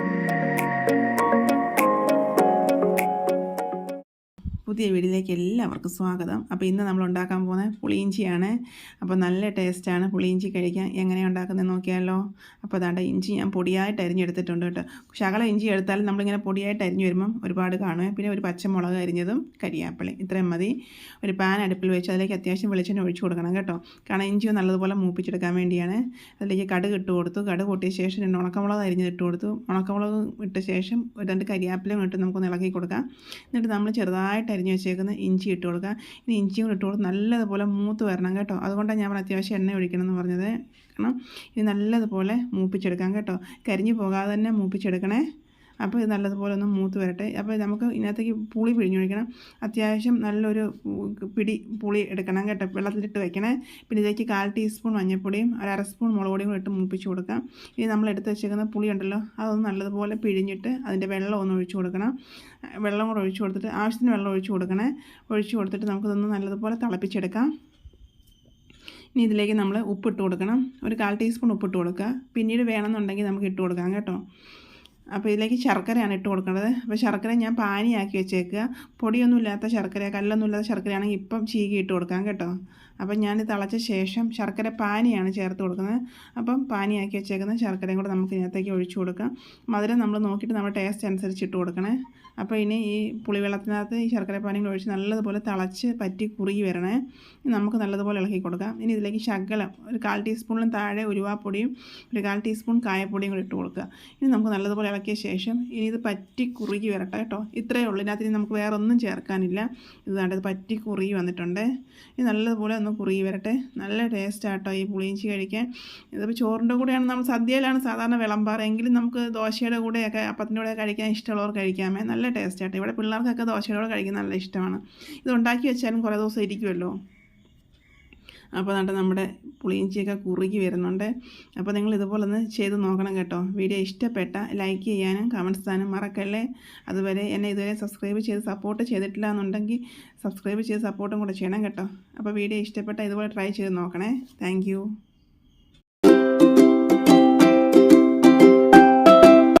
Música പുതിയ വീഡിയോയിലേക്ക് എല്ലാവർക്കും സ്വാഗതം. അപ്പോൾ ഇന്ന് നമ്മൾ ഉണ്ടാക്കാൻ പോകുന്നത് പുളിയിഞ്ചിയാണ്. അപ്പോൾ നല്ല ടേസ്റ്റാണ് പുളിയിഞ്ചി കഴിക്കാൻ. എങ്ങനെ ഉണ്ടാക്കുന്നത് നോക്കിയാലോ. അപ്പോൾ അതാണ്ട് ഇഞ്ചി ഞാൻ പൊടിയായിട്ട് അരിഞ്ഞെടുത്തിട്ടുണ്ട് കേട്ടോ. ശകല ഇഞ്ചി എടുത്താലും നമ്മളിങ്ങനെ പൊടിയായിട്ട് അരിഞ്ഞ് വരുമ്പം ഒരുപാട് കാണും. പിന്നെ ഒരു പച്ചമുളക് അരിഞ്ഞതും കരിയാപ്പിളി. ഇത്രയും മതി. ഒരു പാൻ അടുപ്പിൽ വെച്ച് അതിലേക്ക് അത്യാവശ്യം വെളിച്ചെണ്ണ ഒഴിച്ചു കൊടുക്കണം കേട്ടോ. കാരണം ഇഞ്ചി നല്ലതുപോലെ മൂപ്പിച്ചെടുക്കാൻ വേണ്ടിയാണ്. അതിലേക്ക് കടുക് ഇട്ട് കൊടുത്തു. കടുക് പൊട്ടിയ ശേഷം രണ്ട് ഉണക്കമുളക് അരിഞ്ഞ് ഇട്ട് കൊടുത്തു. ഉണക്കമുളക് ഇട്ട ശേഷം ഒരു രണ്ട് കരിയാപ്പിലും ഇട്ട് നമുക്കൊന്ന് ഇളക്കി കൊടുക്കാം. എന്നിട്ട് നമ്മൾ ചെറുതായിട്ട് അരിഞ്ഞ് വെച്ചേക്കുന്ന ഇഞ്ചി ഇട്ട് കൊടുക്കുക. ഇനി ഇഞ്ചിയും കൂടി ഇട്ട് കൊടുത്ത് നല്ലതുപോലെ മൂത്ത് വരണം കേട്ടോ. അതുകൊണ്ടാണ് ഞാൻ അത്യാവശ്യം എണ്ണ ഒഴിക്കണം എന്ന് പറഞ്ഞത്. കാരണം ഇത് നല്ലതുപോലെ മൂപ്പിച്ചെടുക്കാം കേട്ടോ. കരിഞ്ഞു പോകാതെ തന്നെ മൂപ്പിച്ചെടുക്കണേ. അപ്പോൾ ഇത് നല്ലതുപോലെ ഒന്ന് മൂത്ത് വരട്ടെ. അപ്പോൾ നമുക്ക് ഇതിനകത്തേക്ക് പുളി പിഴിഞ്ഞൊഴിക്കണം അത്യാവശ്യം നല്ലൊരു പിടി പുളി എടുക്കണം കേട്ടോ. വെള്ളത്തിലിട്ട് വെക്കണേ. പിന്നെ ഇതിലേക്ക് കാൽ ടീസ്പൂൺ മഞ്ഞൾപ്പൊടിയും ഒരു അര സ്പൂൺ മുളക് പൊടിയും കൂടെ ഇട്ട് മൂപ്പിച്ച് കൊടുക്കാം. ഇനി നമ്മൾ എടുത്ത് വെച്ചേക്കുന്ന പുളി ഉണ്ടല്ലോ അതൊന്ന് നല്ലതുപോലെ പിഴിഞ്ഞിട്ട് അതിന്റെ വെള്ളം ഒന്ന് ഒഴിച്ചു കൊടുക്കണം. വെള്ളം കൂടെ ഒഴിച്ചു കൊടുത്തിട്ട് ആവശ്യത്തിന് വെള്ളം ഒഴിച്ചു കൊടുക്കണേ. ഒഴിച്ചു കൊടുത്തിട്ട് നമുക്കിതൊന്ന് നല്ലതുപോലെ തിളപ്പിച്ചെടുക്കാം. ഇനി ഇതിലേക്ക് നമ്മൾ ഉപ്പിട്ട് കൊടുക്കണം. ഒരു കാൽ ടീസ്പൂൺ ഉപ്പിട്ട് കൊടുക്കുക. പിന്നീട് വേണമെന്നുണ്ടെങ്കിൽ നമുക്ക് ഇട്ട് കൊടുക്കാം കേട്ടോ. അപ്പോൾ ഇതിലേക്ക് ശർക്കരയാണ് ഇട്ട് കൊടുക്കേണ്ടത് അപ്പോൾ ശർക്കര ഞാൻ പാനിയാക്കി വെച്ചേക്കുക. പൊടിയൊന്നും ഇല്ലാത്ത ശർക്കര കല്ലൊന്നും ഇല്ലാത്ത ശർക്കരയാണെങ്കിൽ ഇപ്പം ചീകി ഇട്ട് കൊടുക്കാം കേട്ടോ. അപ്പം ഞാൻ തിളച്ച ശേഷം ശർക്കര പാനിയാണ് ചേർത്ത് കൊടുക്കുന്നത്. അപ്പം പാനിയാക്കി വെച്ചേക്കുന്ന ശർക്കരയും കൂടെ നമുക്ക് ഇതിനകത്തേക്ക് ഒഴിച്ചു കൊടുക്കാം. മധുരം നമ്മൾ നോക്കിയിട്ട് നമ്മുടെ ടേസ്റ്റ് അനുസരിച്ച് ഇട്ട് കൊടുക്കണേ. അപ്പോൾ ഇനി ഈ പുളിവെള്ളത്തിനകത്ത് ഈ ശർക്കര പാനി കൂടെ ഒഴിച്ച് നല്ലതുപോലെ തിളച്ച് പറ്റി കുറുകി വരണേ. നമുക്ക് നല്ലതുപോലെ ഇളക്കി കൊടുക്കാം. ഇനി ഇതിലേക്ക് ശകലം ഒരു കാൽ ടീസ്പൂണിലും താഴെ ഉരുവാപ്പൊടിയും ഒരു കാൽ ടീസ്പൂൺ കായപ്പൊടിയും കൂടി ഇട്ട് കൊടുക്കുക. ഇനി നമുക്ക് നല്ലതുപോലെ ഇളക്കിയ ശേഷം ഇനി ഇത് പറ്റി കുറുകി വരട്ടെ കേട്ടോ. ഇത്രയേ ഉള്ളൂ. ഇതിനകത്ത് നമുക്ക് വേറെ ഒന്നും ചേർക്കാനില്ല. ഇത് ഇത് പറ്റി കുറുകി വന്നിട്ടുണ്ട്. ഇത് നല്ലതുപോലെ ഒന്ന് കുറുകി വരട്ടെ. നല്ല ടേസ്റ്റാട്ടോ ഈ പുളിയിഞ്ചി കഴിക്കാൻ. ഇതിപ്പോൾ ചോറിന്റെ കൂടെയാണ് നമ്മൾ സദ്യയിലാണ് സാധാരണ വിളമ്പാറ്. എങ്കിലും നമുക്ക് ദോശയുടെ കൂടെയൊക്കെ അപ്പത്തിന്റെ കൂടെ കഴിക്കാൻ ഇഷ്ടമുള്ളവർ കഴിക്കാമേ. നല്ല ടേസ്റ്റാട്ടോ ഇവിടെ പിള്ളേർക്കൊക്കെ ദോശയുടെ കൂടെ കഴിക്കാൻ നല്ല ഇഷ്ടമാണ്. ഇത് ഉണ്ടാക്കി വെച്ചാലും കുറേ ദിവസം ഇരിക്കുമല്ലോ. അപ്പോൾ എന്നിട്ട് നമ്മുടെ പുളിയിഞ്ചിയൊക്കെ കുറുകി വരുന്നുണ്ട്. അപ്പോൾ നിങ്ങൾ ഇതുപോലെ ഒന്ന് ചെയ്ത് നോക്കണം കേട്ടോ. വീഡിയോ ഇഷ്ടപ്പെട്ട ലൈക്ക് ചെയ്യാനും കമന്റ്സ് ചെയ്യാനും മറക്കല്ലേ? അതുവരെ എന്നെ ഇതുവരെ സബ്സ്ക്രൈബ് ചെയ്ത് സപ്പോർട്ട് ചെയ്തിട്ടില്ല എന്നുണ്ടെങ്കിൽ സബ്സ്ക്രൈബ് ചെയ്ത് സപ്പോർട്ടും കൂടെ ചെയ്യണം കേട്ടോ. അപ്പോൾ വീഡിയോ ഇഷ്ടപ്പെട്ട ഇതുപോലെ ട്രൈ ചെയ്ത് നോക്കണേ. താങ്ക്